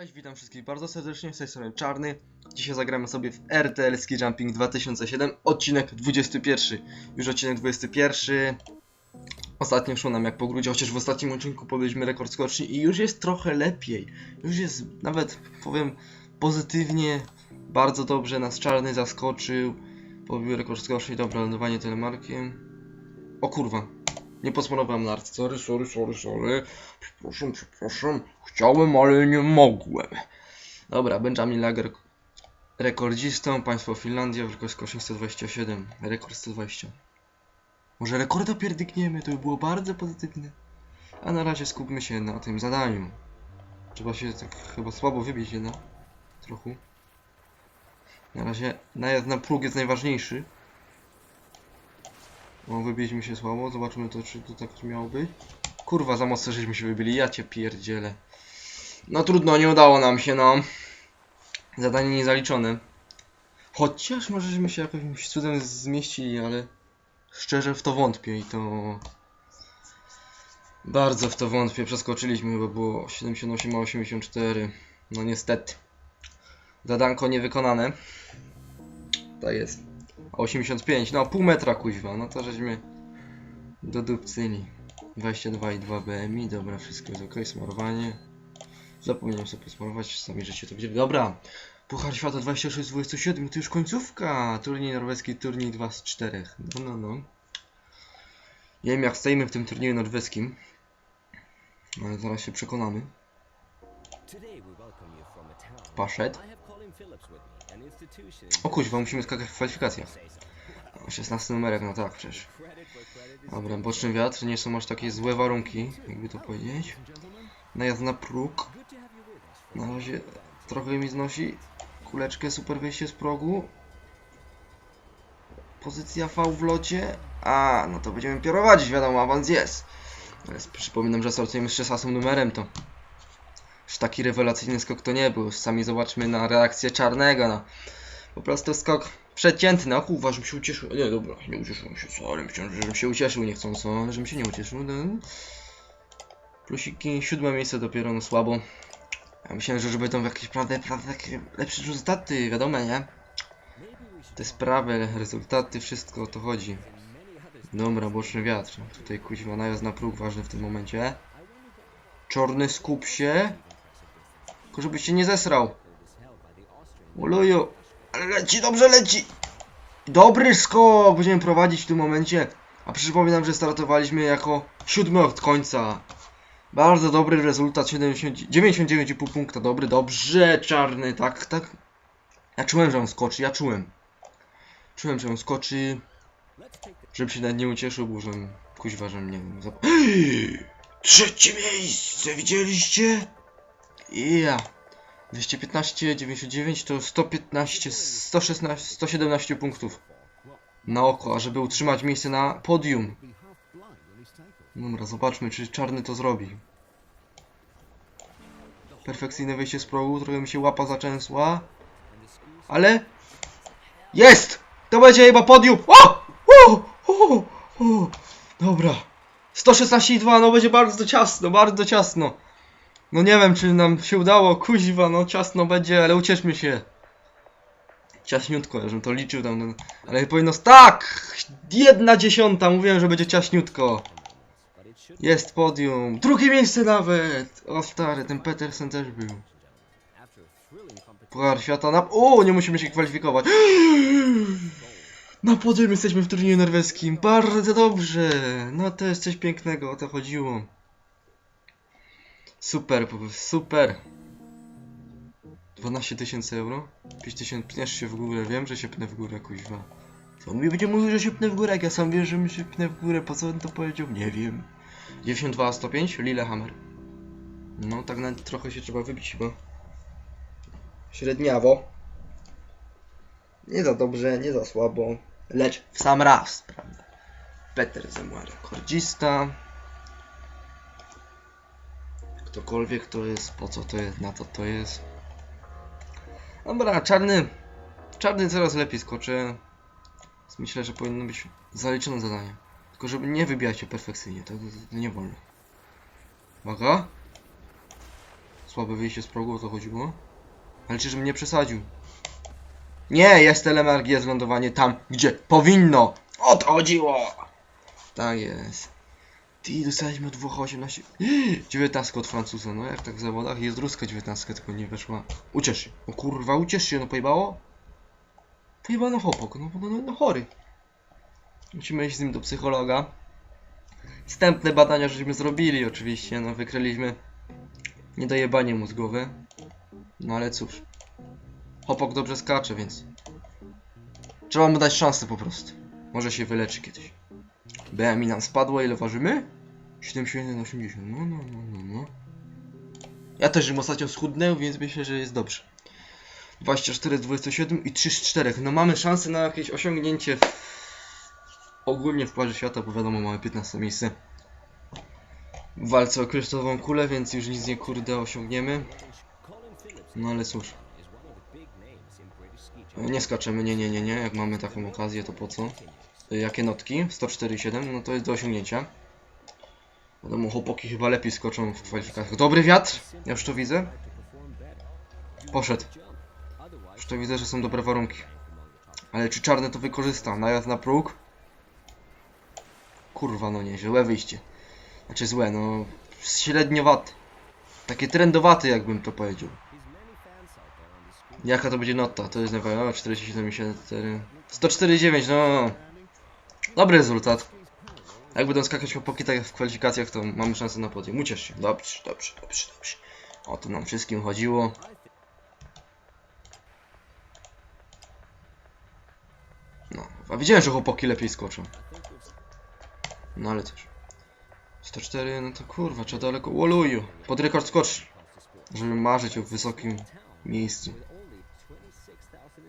Cześć, witam wszystkich bardzo serdecznie, z tej strony Czarny. Dzisiaj zagramy sobie w RTL Ski Jumping 2007, odcinek 21. Już odcinek 21. Ostatnio szło nam jak po grudzie, chociaż w ostatnim odcinku pobiliśmy rekord skoczni i już jest trochę lepiej. Już jest nawet, powiem, pozytywnie, bardzo dobrze nas Czarny zaskoczył. Pobił rekord skoczni, dobra, lądowanie telemarkiem. O kurwa, nie posmarowałem nart, sorry, sorry, sorry, sorry. Przepraszam, przepraszam. Chciałem, ale nie mogłem. Dobra, Benjamin Lager rekordzistą, państwo Finlandia, wielkość skocznia 127, rekord 120. Może rekorda pierdykniemy, to by było bardzo pozytywne. A na razie skupmy się na tym zadaniu. Trzeba się tak chyba słabo wybić jednak. Trochę. Na razie najazd na próg jest najważniejszy. O, wybiliśmy się słabo, zobaczymy to, czy to tak miało być. Kurwa, za mocno żeśmy się wybili, ja cię pierdzielę. No trudno, nie udało nam się, no. Zadanie niezaliczone. Chociaż może żeśmy się jakimś cudem zmieścili, ale szczerze w to wątpię i to... Bardzo w to wątpię, przeskoczyliśmy, chyba było 78 a 84. No niestety. Zadanko niewykonane. Tak jest. A 85, no pół metra kuźwa, no to żeśmy dodupcyli. 22,2 BMI, dobra, wszystko jest ok, smarowanie. Zapomniałem sobie posmarować, sami żeście to widzieli. Dobra, Puchar Świata 26 z 27, to już końcówka. Turniej norweski, turniej 2 z 4. No, no, no. Nie wiem jak stoimy w tym turnieju norweskim. Ale zaraz się przekonamy. Paszet. O kuźwa, musimy skakać w kwalifikacjach. O, 16 numerek, no tak przecież. Dobra, boczny wiatr, nie są aż takie złe warunki, jakby to powiedzieć. Najazd na próg. Na razie trochę mi znosi. Kuleczkę, super wyjście z progu. Pozycja V w locie. A, no to będziemy piorować, wiadomo, awans jest. Ale przypominam, że startujemy z 16 numerem, to już taki rewelacyjny skok to nie był. Sami zobaczmy na reakcję czarnego, no. Po prostu skok przeciętny. O kurwa, żebym się ucieszył. Nie, dobra, nie ucieszyłem się. Sorry, myślałem, żebym się ucieszył niechcąco, żebym się nie ucieszył. No. Plusiki, siódme miejsce dopiero, no słabo. Ja myślałem, że będą jakieś prawda, prawda, takie lepsze rezultaty, wiadomo, nie? Te sprawy, rezultaty, wszystko o to chodzi. Dobra, boczny wiatr. Tutaj kuźwa najazd na próg ważny w tym momencie. Czarny skup się. Tylko żebyś się nie zesrał. Oluju. Ale leci, dobrze leci. Dobry skok. Będziemy prowadzić w tym momencie. A przypominam, że startowaliśmy jako siódmy od końca. Bardzo dobry rezultat. 70 99,5 punkta. Dobry, dobrze. Czarny, tak, tak. Ja czułem, że on skoczy. Ja czułem. Czułem, że on skoczy. Żebym się nawet nie ucieszył, bo że kuźwa, że mnie. Trzecie miejsce, widzieliście? Ja. 215, 99 to 115, 116, 117 punktów na oko, a żeby utrzymać miejsce na podium. Dobra, zobaczmy, czy czarny to zrobi. Perfekcyjne wejście z progu, trochę mi się łapa zaczęsła. Ale... Jest! To będzie chyba podium! O! O! O! O! Dobra. 116,2, no będzie bardzo ciasno, bardzo ciasno. No nie wiem, czy nam się udało, kuźwa, no ciasno będzie, ale ucieszmy się. Ciaśniutko, żebym to liczył tam, no, ale powinno... Tak! Jedna dziesiąta, mówiłem, że będzie ciaśniutko. Jest podium, drugie miejsce nawet! O stary, ten Petersen też był. Puchar świata na... O, nie musimy się kwalifikować. Na podium jesteśmy w turnieju norweskim. Bardzo dobrze. No to jest coś pięknego, o to chodziło. Super, super. 12 tysięcy euro? 5 tysięcy, pniesz się w górę, wiem, że się pnę w górę, kuźwa. On mi będzie mówił, że się pnę w górę, jak ja sam wiem, że mi się pnę w górę, po co on to powiedział? Nie wiem. 92 105, Lillehammer. No, tak nawet trochę się trzeba wybić chyba. Średniawo. Nie za dobrze, nie za słabo, lecz w sam raz, prawda? Peter Zemła rekordzista. Ktokolwiek to jest, po co to jest, na co to jest. Dobra, czarny. Czarny coraz lepiej skoczy. Myślę, że powinno być zaliczone zadanie. Tylko żeby nie wybijać się perfekcyjnie, to, to, to nie wolno. Uwaga. Słabe wyjście z progu, o to chodziło. Ale czyżbym nie przesadził? Nie, jest telemark, jest lądowanie tam, gdzie powinno! O to chodziło! Tak jest. Ty, dostaliśmy od Włocha 18... 19 od Francuza, no jak tak w zawodach? Jest ruska 19, tylko nie weszła. Uciesz się. O kurwa, uciesz się, no pojebało? Pojebano chopok, no, no, no, no chory. Musimy iść z nim do psychologa. Wstępne badania żeśmy zrobili oczywiście, no wykryliśmy niedojebanie mózgowe. No ale cóż. Hopok dobrze skacze, więc trzeba mu dać szansę po prostu. Może się wyleczy kiedyś. BMI nam spadło, ile ważymy? 71,80. No, no, no, no, no. Ja też bym ostatnio schudnął, więc myślę, że jest dobrze. 24 z 27 i 3 z 4. No mamy szansę na jakieś osiągnięcie w... ogólnie w Parze Świata, bo wiadomo mamy 15 miejsce. W walce o kryształową kulę, więc już nic nie kurde osiągniemy. No ale cóż. Nie skaczemy, nie, nie, nie, nie. Jak mamy taką okazję, to po co? Jakie notki? 104,7, no to jest do osiągnięcia. Wiadomo, chłopaki chyba lepiej skoczą w kwalifikacjach. Dobry wiatr! Ja już to widzę. Poszedł. Już to widzę, że są dobre warunki. Ale czy czarny to wykorzysta? Najazd na próg? Kurwa, no nie, złe wyjście. Znaczy złe, no... Średniowate. Takie trendowaty, jakbym to powiedział. Jaka to będzie nota? To jest na pewno 47,74. 104,9, no. Dobry rezultat. Jak będą skakać chłopaki tak jak w kwalifikacjach, to mamy szansę na podium. Uciesz się. Dobrze, dobrze, dobrze, dobrze. O to nam wszystkim chodziło. No, a wiedziałem, że chłopaki lepiej skoczą. No ale cóż. 104, no to kurwa, trzeba daleko. Woluju! Pod rekord skocz! Żeby marzyć o wysokim miejscu.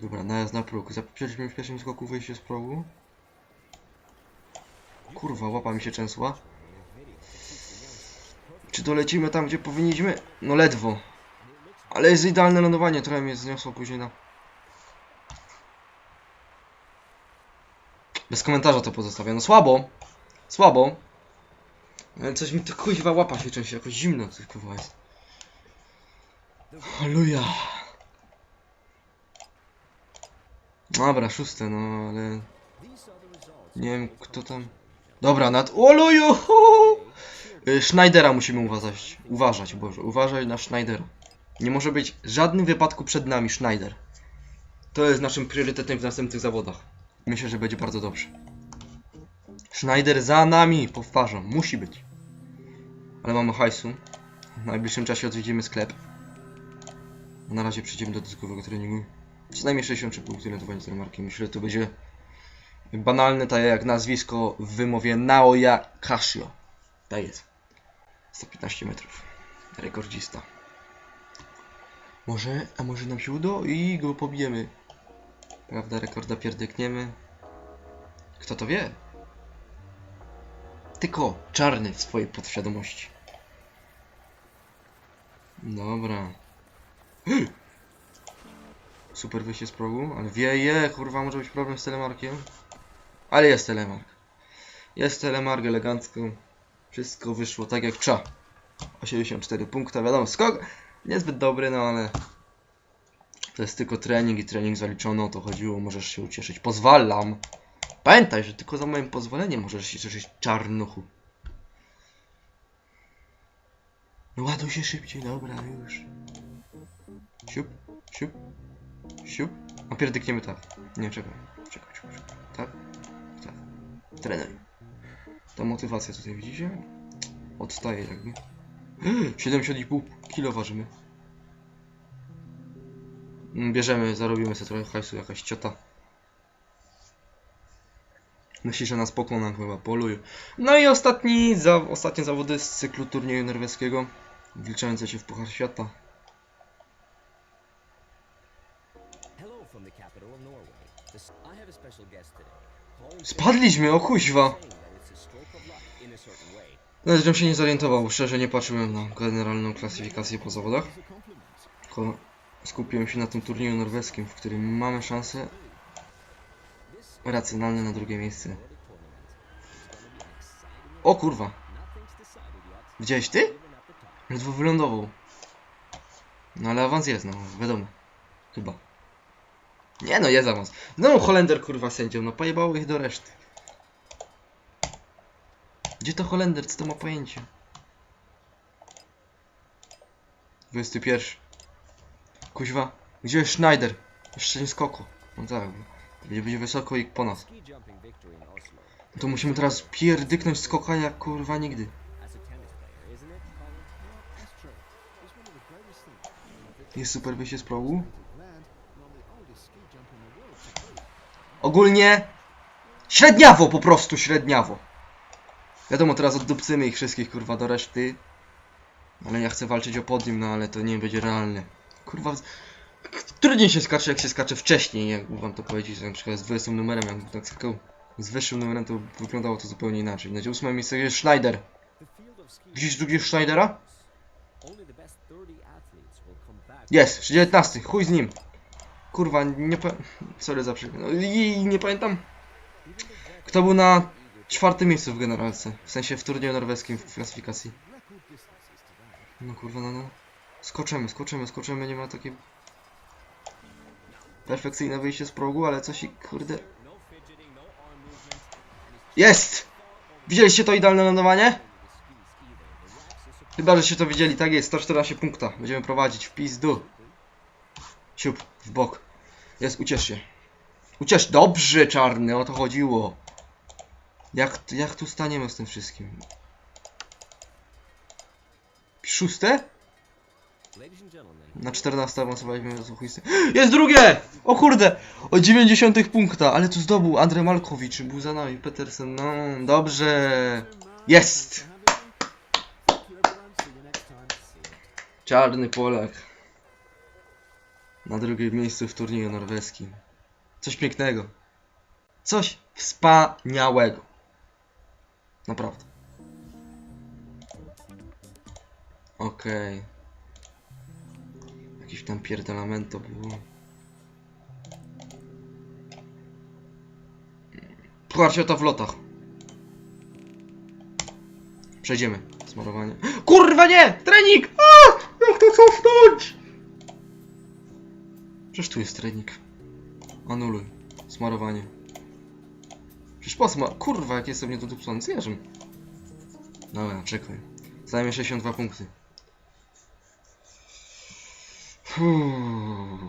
Dobra, najazd na próg. Zapięliśmy w pierwszym skoku wyjście z progu. Kurwa, łapa mi się częsła. Czy dolecimy tam, gdzie powinniśmy? No ledwo. Ale jest idealne lądowanie, trochę mnie zniosło później na... Bez komentarza to pozostawię. No słabo. Słabo. Ale coś mi to kuźwa łapa się częściej, jakoś zimno coś kurwa jest. Halleluja. Dobra, szóste, no ale... Nie wiem, kto tam... Dobra, nad... Oluju! Y, Schneidera musimy uważać. Uważać, Boże. Uważaj na Schneidera. Nie może być w żadnym wypadku przed nami Schneider. To jest naszym priorytetem w następnych zawodach. Myślę, że będzie bardzo dobrze. Schneider za nami, powtarzam, musi być. Ale mamy hajsu. W najbliższym czasie odwiedzimy sklep. Na razie przejdziemy do dyskowego treningu. Co najmniej 63 punkty notowania tej marki. Myślę, że to będzie banalne, tak jak nazwisko w wymowie Naoya Casio. Tak jest. 115 metrów. Rekordzista. Może, a może nam się uda i go pobijemy. Prawda, rekorda pierdykniemy. Kto to wie? Tylko czarny w swojej podświadomości. Dobra. Super wyjście z progu, ale wieje, kurwa, może być problem z telemarkiem. Ale jest telemark. Jest telemark elegancko. Wszystko wyszło tak jak trzeba. 84 punkta, wiadomo, skok niezbyt dobry, no ale to jest tylko trening i trening zaliczono, o to chodziło, możesz się ucieszyć. Pozwalam. Pamiętaj, że tylko za moim pozwoleniem możesz się cieszyć czarnuchu. No ładuj się szybciej, dobra, już. Siup, siup, siup. A pierdykniemy tak. Nie, czekaj, czekaj, czekaj, czekaj. Trener. Ta motywacja tutaj widzicie? Odstaje jakby. 70,5 kilo ważymy. Mm, Bierzemy, zarobimy sobie trochę hajsu, jakaś ciota. Myśli, że nas pokoną chyba, poluju. No i ostatni, za, ostatnie zawody z cyklu turnieju norweskiego. Wliczające się w Puchar Świata. Hello from the capital of Norway. I have a special guest today. Spadliśmy, o kuźwa! Nawet żebym się nie zorientował, szczerze nie patrzyłem na generalną klasyfikację po zawodach. Tylko skupiłem się na tym turnieju norweskim, w którym mamy szansę racjonalne na drugie miejsce. O kurwa! Widziałeś ty? Ledwo wylądował. No ale awans jest, no wiadomo. Chyba. Nie no, jest awans. No Holender kurwa sędzią, no pojebało ich do reszty. Gdzie to Holender? Co to ma pojęcie? 21. Kuźwa. Gdzie jest Schneider? Jeszcze nie skoko. No tak. Będzie, będzie wysoko i po nas. No To musimy teraz pierdyknąć skoka jak kurwa nigdy. Jest super wyjście z progu. Land, and on the oldest ski jump in the world to boot. Ogólnie średniawo po prostu średniawo. Wiadomo, teraz oddupcymy ich wszystkich kurwa do reszty. Ale ja chcę walczyć o podium, no ale to nie będzie realne. Kurwa, trudniej się skacze jak się skacze wcześniej, jakby wam to powiedzieć, że na przykład z 20 numerem, jakby tak skakał z wyższym numerem, to wyglądało to zupełnie inaczej. Na ósmym miejscu jest Schneider. Widzisz drugi Schneidera? Only the best 30 athletes will come back. Jest, 19, chuj z nim. Kurwa, nie. Sorry za przykład. No, i nie pamiętam. Kto był na czwartym miejscu w generalce? W sensie w turnieju norweskim w klasyfikacji. No kurwa, no no. Skoczymy, skoczymy, skoczymy, nie ma takiej... Perfekcyjne wyjście z progu, ale coś i kurde... Jest! Widzieliście to idealne lądowanie? Chyba, że się to widzieli, tak jest, 114 punkta. Będziemy prowadzić w pizdu. Siup, w bok. Jest, uciesz się. Uciesz, dobrze czarny, o to chodziło. Jak, jak tu staniemy z tym wszystkim? Szóste? Na 14 awansowaliśmy z uchysty. Jest drugie! O kurde! O 90 punkta, ale tu zdobył Andrzej Malkowicz, był za nami, Petersen, no dobrze. Jest! Thank you, Na drugim miejscu w turnieju norweskim. Coś pięknego. Coś wspaniałego. Naprawdę. Okej. Jakiś tam pierdolamento było. Puchar świata w lotach. Przejdziemy. Smarowanie. Kurwa nie! Trening! A! Jak to cofnąć? Przecież tu jest trening. Anuluj. Smarowanie. Przecież po smar... Kurwa, jak jestem niedodupcony, zjeżdżam. Dobra, czekaj. Zajmie 62 punkty. Fuuu.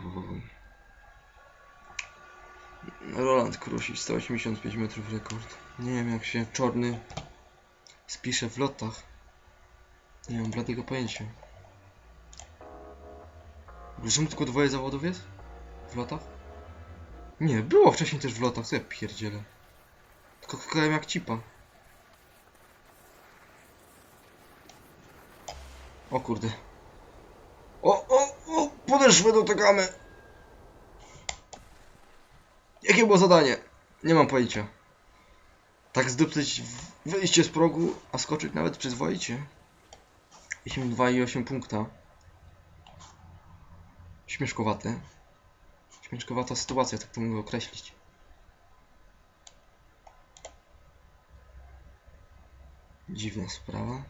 Roland Krusicz, 185 metrów rekord. Nie wiem jak się czarny spisze w lotach. Nie mam bladego pojęcia. Czemu tylko dwoje zawodów jest? W lotach? Nie, było wcześniej też w lotach, co ja pierdzielę. Tylko klikałem jak cipa. O kurde. O, o, o, podeszły do tegamy. Jakie było zadanie? Nie mam pojęcia. Tak zdupcyć wyjście z progu, a skoczyć nawet przyzwoicie. 8,2 i 8 punkta. Śmieszkowate. Śmieszkowata sytuacja, tak to mogę określić. Dziwna sprawa.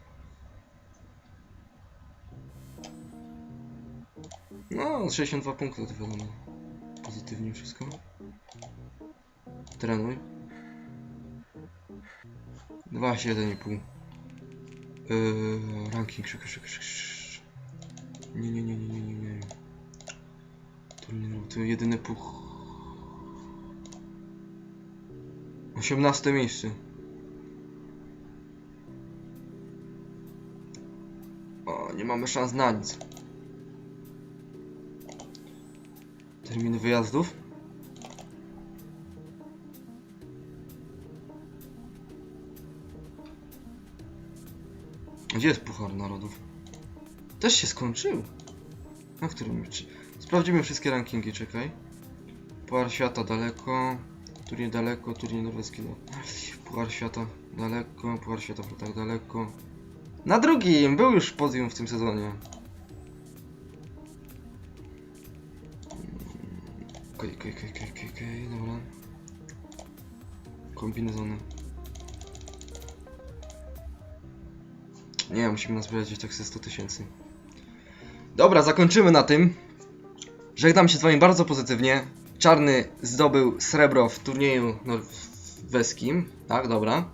No, 62 punkty to. Pozytywnie wszystko. Trenuj. 2,7,5. Yy, ranking szyk, szyk, szyk, szyk. Nie, nie, nie, nie, nie, nie, nie. To jedyny puch. 18 miejsce. O, nie mamy szans na nic. Terminy wyjazdów? Gdzie jest Puchar Narodów? Też się skończył. Na którym? Sprawdzimy wszystkie rankingi, czekaj. Puchar Świata daleko. Turniej daleko, turniej norweski. No. Puchar Świata daleko, Puchar Świata tak daleko. Na drugim! Był już podium w tym sezonie. Okej, okej, okej, okej, okej, okej, dobra. Kombinezony. Nie, musimy nazbierać gdzieś tak ze 100 tysięcy. Dobra, zakończymy na tym. Żegnam się z wami bardzo pozytywnie. Czarny zdobył srebro w turnieju norweskim. Tak, dobra.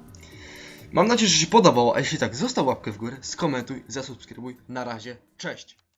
Mam nadzieję, że się podobało, a jeśli tak, zostaw łapkę w górę, skomentuj, zasubskrybuj. Na razie, cześć!